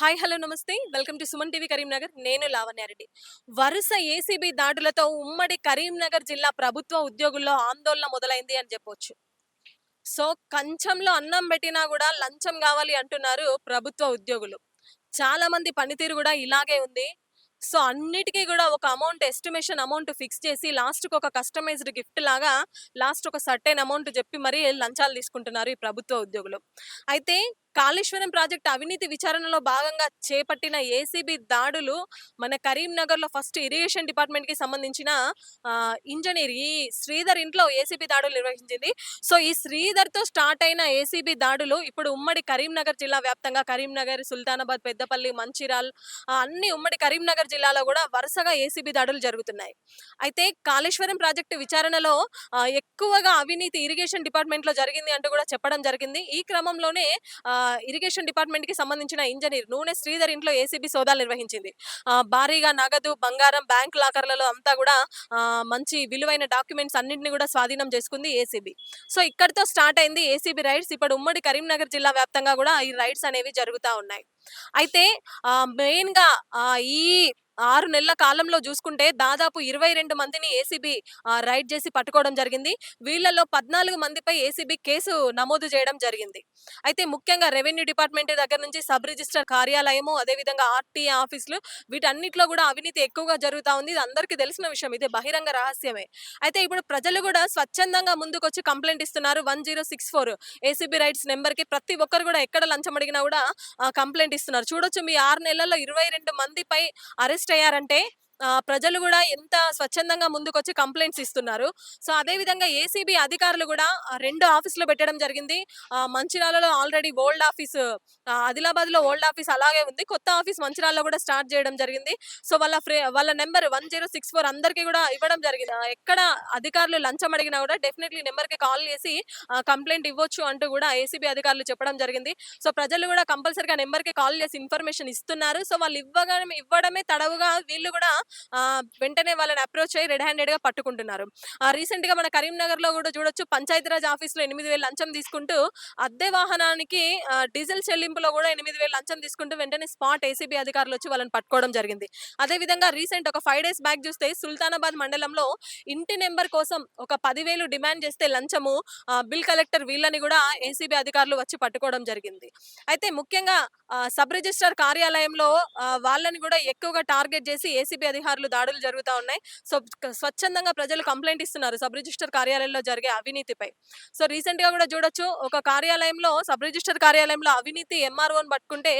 Hi hello namaste. Welcome to Suman TV Karimnagar. నేను లావణ్యారెడ్డి వరుస ACB దాడులతో ఉమ్మడి కరీంనగర్ జిల్లా ప్రభుత్వ ఉద్యోగుల్లో ఆందోళన మొదలైంది అని చెప్పొచ్చు. సో కంచంలో అన్నం పెట్టినా కూడా లంచం కావాలి అంటున్నారు ప్రభుత్వ ఉద్యోగులు. చాలా మంది పనితీరు కూడా ఇలాగే ఉంది. సో అన్నిటికీ కూడా ఒక అమౌంట్ ఎస్టిమేషన్ అమౌంట్ ఫిక్స్ చేసి లాస్ట్కి ఒక కస్టమైజ్డ్ గిఫ్ట్ లాగా లాస్ట్ ఒక సర్టైన్ అమౌంట్ చెప్పి మరీ లంచాలు తీసుకుంటున్నారు ఈ ప్రభుత్వ ఉద్యోగులు. అయితే కాళేశ్వరం ప్రాజెక్ట్ అవినీతి విచారణలో భాగంగా చేపట్టిన ఏసీబీ దాడులు మన కరీంనగర్లో ఫస్ట్ ఇరిగేషన్ డిపార్ట్మెంట్కి సంబంధించిన ఇంజనీర్ ఈ శ్రీధర్ ఇంట్లో ఏసీబీ దాడులు నిర్వహించింది. సో ఈ శ్రీధర్తో స్టార్ట్ అయిన ఏసీబీ దాడులు ఇప్పుడు ఉమ్మడి కరీంనగర్ జిల్లా వ్యాప్తంగా కరీంనగర్ సుల్తానాబాద్ పెద్దపల్లి మంచిరాల్ అన్ని ఉమ్మడి కరీంనగర్ జిల్లాలో కూడా వరుసగా ఏసీబీ దాడులు జరుగుతున్నాయి. అయితే కాళేశ్వరం ప్రాజెక్టు విచారణలో ఎక్కువగా అవినీతి ఇరిగేషన్ డిపార్ట్మెంట్లో జరిగింది అంటూ కూడా చెప్పడం జరిగింది. ఈ క్రమంలోనే ఆ, ఇరిగేషన్ డిపార్ట్మెంట్కి సంబంధించిన ఇంజనీర్ నూనె శ్రీధర్ ఇంట్లో ఏసీబీ సోదాలు నిర్వహించింది. భారీగా నగదు బంగారం బ్యాంక్ లాకర్లలో అంతా కూడా మంచి విలువైన డాక్యుమెంట్స్ అన్నింటినీ కూడా స్వాధీనం చేసుకుంది ఏసీబీ. సో ఇక్కడితో స్టార్ట్ అయింది ఏసీబీ రైడ్స్. ఇప్పుడు ఉమ్మడి కరీంనగర్ జిల్లా వ్యాప్తంగా కూడా ఈ రైడ్స్ అనేవి జరుగుతూ ఉన్నాయి. అయితే మెయిన్గా ఈ ఆరు నెలల కాలంలో చూసుకుంటే దాదాపు ఇరవై రెండు మందిని ఏసీబీ రైడ్ చేసి పట్టుకోవడం జరిగింది. వీళ్ళలో పద్నాలుగు మందిపై ఏసీబీ కేసు నమోదు చేయడం జరిగింది. అయితే ముఖ్యంగా రెవెన్యూ డిపార్ట్మెంట్ దగ్గర నుంచి సబ్ రిజిస్టర్ కార్యాలయము అదేవిధంగా ఆర్టీఏ ఆఫీసులు వీటన్నిటిలో కూడా అవినీతి ఎక్కువగా జరుగుతా ఉంది. ఇది అందరికీ తెలిసిన విషయం. ఇది బహిరంగ రహస్యమే. అయితే ఇప్పుడు ప్రజలు కూడా స్వచ్ఛందంగా ముందుకొచ్చి కంప్లైంట్ ఇస్తున్నారు. One zero six four ACB rights నెంబర్కి ప్రతి ఒక్కరు కూడా ఎక్కడ లంచం అడిగినా కూడా కంప్లైంట్ ఇస్తున్నారు. చూడొచ్చు మీ ఆరు నెలల్లో ఇరవై రెండు మందిపై అరెస్ట్ అయ్యారంటే ప్రజలు కూడా ఎంత స్వచ్ఛందంగా ముందుకొచ్చి కంప్లైంట్స్ ఇస్తున్నారు. సో అదే విధంగా ఏసీబీ అధికారులు కూడా రెండు ఆఫీసులు పెట్టడం జరిగింది. ఆ, మంచిర్యాలలో ఆల్రెడీ ఓల్డ్ ఆఫీస్ ఆదిలాబాద్లో ఓల్డ్ ఆఫీస్ అలాగే ఉంది. కొత్త ఆఫీస్ మంచిర్యాలలో కూడా స్టార్ట్ చేయడం జరిగింది. సో వాళ్ళ ఫ్రే వాళ్ళ number one zero six four అందరికీ కూడా ఇవ్వడం జరిగింది. ఎక్కడ అధికారులు లంచం అడిగినా కూడా డెఫినెట్లీ నెంబర్కి కాల్ చేసి కంప్లైంట్ ఇవ్వచ్చు అంటూ కూడా ఏసీబీ అధికారులు చెప్పడం జరిగింది. సో ప్రజలు కూడా కంపల్సరీగా నెంబర్కి కాల్ చేసి ఇన్ఫర్మేషన్ ఇస్తున్నారు. సో వాళ్ళు ఇవ్వగానే ఇవ్వడమే తడవుగా వీళ్ళు కూడా వెంటనే వాళ్ళని అప్రోచ్ అయ్యి రెడ్ హ్యాండెడ్గా పట్టుకుంటున్నారు. రీసెంట్గా మన కరీంనగర్లో కూడా చూడొచ్చు పంచాయతీరాజ్ ఆఫీస్లో ఎనిమిది వేలు లంచం తీసుకుంటూ అద్దె వాహనానికి డీజిల్ చెల్లింపులో కూడా ఎనిమిది వేలు లంచం తీసుకుంటూ వెంటనే స్పాట్ ఏసీబీ అధికారులు వచ్చి వాళ్ళని పట్టుకోవడం జరిగింది. అదే విధంగా రీసెంట్ ఒక ఫైవ్ డేస్ బ్యాక్ చూస్తే సుల్తానాబాద్ మండలంలో ఇంటి నెంబర్ కోసం ఒక పదివేలు డిమాండ్ చేస్తే లంచము బిల్ కలెక్టర్ వీళ్ళని కూడా ఏసీబీ అధికారులు వచ్చి పట్టుకోవడం జరిగింది. అయితే ముఖ్యంగా సబ్ రిజిస్ట్రార్ కార్యాలయంలో వాళ్ళని కూడా ఎక్కువగా టార్గెట్ చేసి ఏసీబీ అధికారులు దాడులు జరుగుతూ ఉన్నాయి. సో స్వచ్ఛందంగా ప్రజలు కంప్లైంట్ ఇస్తున్నారు సబ్ రిజిస్టర్ కార్యాలయంలో జరిగే అవినీతిపై. సో రీసెంట్గా కూడా చూడొచ్చు ఒక కార్యాలయంలో సబ్ రిజిస్టర్ కార్యాలయంలో అవినీతి ఎంఆర్ఓని పట్టుకుంటే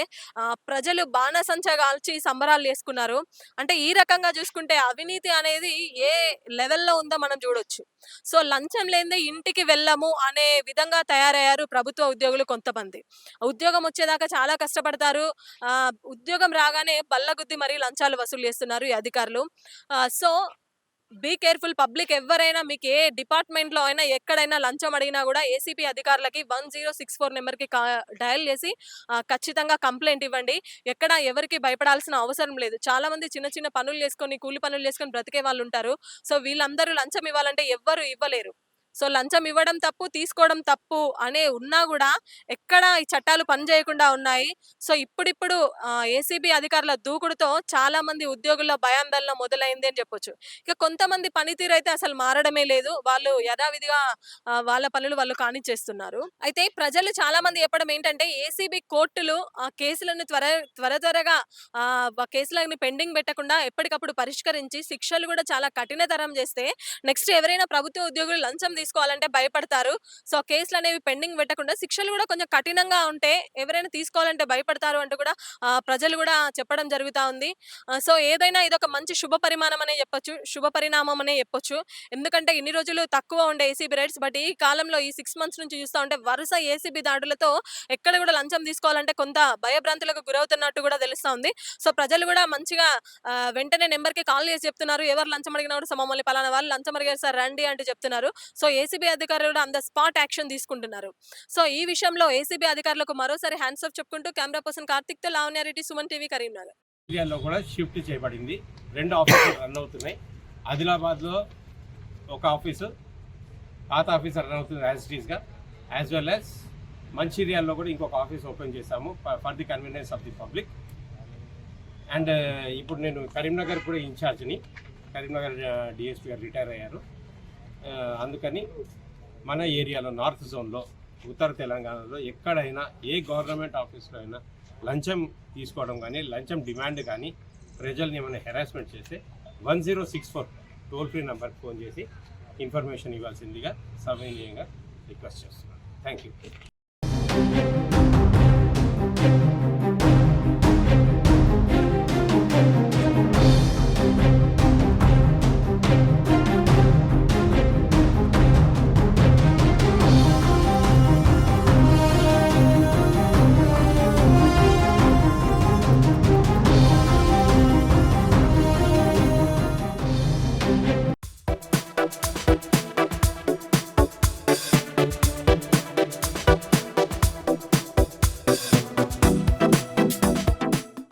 ప్రజలు బాణసంచా కాల్చి సంబరాలు చేసుకున్నారు. అంటే ఈ రకంగా చూసుకుంటే అవినీతి అనేది ఏ లెవెల్లో ఉందో మనం చూడొచ్చు. సో లంచం లేనిదే ఇంటికి వెళ్ళము అనే విధంగా తయారయ్యారు ప్రభుత్వ ఉద్యోగులు కొంతమంది. ఉద్యోగం వచ్చేదాకా చాలా కష్టం కష్టపడతారు. ఉద్యోగం రాగానే బల్లగుద్ది మరీ లంచాలు వసూలు చేస్తున్నారు ఈ అధికారులు. సో బీ కేర్ఫుల్ పబ్లిక్ ఎవరైనా మీకు ఏ డిపార్ట్మెంట్లో అయినా ఎక్కడైనా లంచం అడిగినా కూడా ఏసీపీ అధికారులకి వన్ జీరో సిక్స్ ఫోర్ నెంబర్కి డయల్ చేసి ఖచ్చితంగా కంప్లైంట్ ఇవ్వండి. ఎక్కడ ఎవరికి భయపడాల్సిన అవసరం లేదు. చాలా మంది చిన్న చిన్న పనులు చేసుకొని కూలి పనులు చేసుకొని బ్రతికే వాళ్ళు ఉంటారు. సో వీళ్ళందరూ లంచం ఇవ్వాలంటే ఎవ్వరు ఇవ్వలేరు. సో లంచం ఇవ్వడం తప్పు తీసుకోవడం తప్పు అనే ఉన్నా కూడా ఎక్కడ ఈ చట్టాలు పనిచేయకుండా ఉన్నాయి. సో ఇప్పుడిప్పుడు ఏసీబీ అధికారుల దూకుడుతో చాలా మంది ఉద్యోగుల్లో భయాందోళన మొదలైంది అని చెప్పొచ్చు. ఇక కొంతమంది పనితీరు అయితే అసలు మారడమే లేదు. వాళ్ళు యథావిధిగా వాళ్ళ పనులు వాళ్ళు కానిచ్చేస్తున్నారు. అయితే ప్రజలు చాలా మంది చెప్పడం ఏంటంటే ఏసీబీ కోర్టులు ఆ కేసులను త్వర త్వర త్వరగా ఆ కేసులని పెండింగ్ పెట్టకుండా ఎప్పటికప్పుడు పరిష్కరించి శిక్షలు కూడా చాలా కఠినతరం చేస్తే నెక్స్ట్ ఎవరైనా ప్రభుత్వ ఉద్యోగులు లంచం తీసుకోవాలంటే భయపడతారు. సో కేసులు అనేవి పెండింగ్ పెట్టకుండా శిక్షలు కూడా కొంచెం కఠినంగా ఉంటే ఎవరైనా తీసుకోవాలంటే భయపడతారు అంటూ కూడా ప్రజలు కూడా చెప్పడం జరుగుతా ఉంది. సో ఏదైనా ఇది ఒక మంచి శుభ పరిమాణం అనే చెప్పొచ్చు. శుభ పరిణామం అనే చెప్పొచ్చు. ఎందుకంటే ఇన్ని రోజులు తక్కువ ఉండే ఏసీబీ రేట్స్ బట్ ఈ కాలంలో ఈ సిక్స్ మంత్స్ నుంచి చూస్తూ ఉంటే వరుస ఏసీబీ దాడులతో ఎక్కడ కూడా లంచం తీసుకోవాలంటే కొంత భయభ్రాంతులకు గురవుతున్నట్టు కూడా తెలుస్తూ ఉంది. సో ప్రజలు కూడా మంచిగా వెంటనే నెంబర్కి కాల్ చేసి చెప్తున్నారు. ఎవరు లంచం అడిగినా కూడా "సో మమ్మల్ని పలానా వాళ్ళు లంచం అడిగారు సార్ రండి అంటూ చెప్తున్నారు. సో ఏసీబీ అధికారులు కూడా అంత స్పాట్ యాక్షన్ తీసుకుంటున్నారు. సో ఈ విషయంలో ఏసీబీ అధికారులకు మరోసారి హ్యాండ్స్ ఆఫ్ చెప్పుకుంటూ కెమెరా పర్సన్ కార్తిక్తో లావణ్యారెడ్డి సుమన్ టీవీ కరీంనగర్. ఏరియాలో కూడా షిఫ్ట్ చేయబడింది. రెండు ఆఫీసులు రన్ అవుతున్నాయి. ఆదిలాబాద్లో ఒక ఆఫీసు పాత ఆఫీస్ రన్ అవుతుంది as it as well as మంచిర్యాల్లో కూడా ఇంకొక ఆఫీస్ ఓపెన్ చేశాము for the convenience of the public. And ఇప్పుడు నేను కరీంనగర్ కూడా ఇన్ఛార్జ్ని. కరీంనగర్ డిఎస్పీ గారు రిటైర్ అయ్యారు. అందుకని మన ఏరియాలో నార్త్ జోన్లో ఉత్తర తెలంగాణలో ఎక్కడైనా ఏ గవర్నమెంట్ ఆఫీస్లో అయినా లంచం తీసుకోవడం కానీ లంచం డిమాండ్ కానీ ప్రజల్ని ఏమైనా హెరాస్మెంట్ చేస్తే one zero six four toll free నెంబర్కి ఫోన్ చేసి ఇన్ఫర్మేషన్ ఇవ్వాల్సిందిగా సవినీయంగా రిక్వెస్ట్ చేస్తున్నాను. Thank you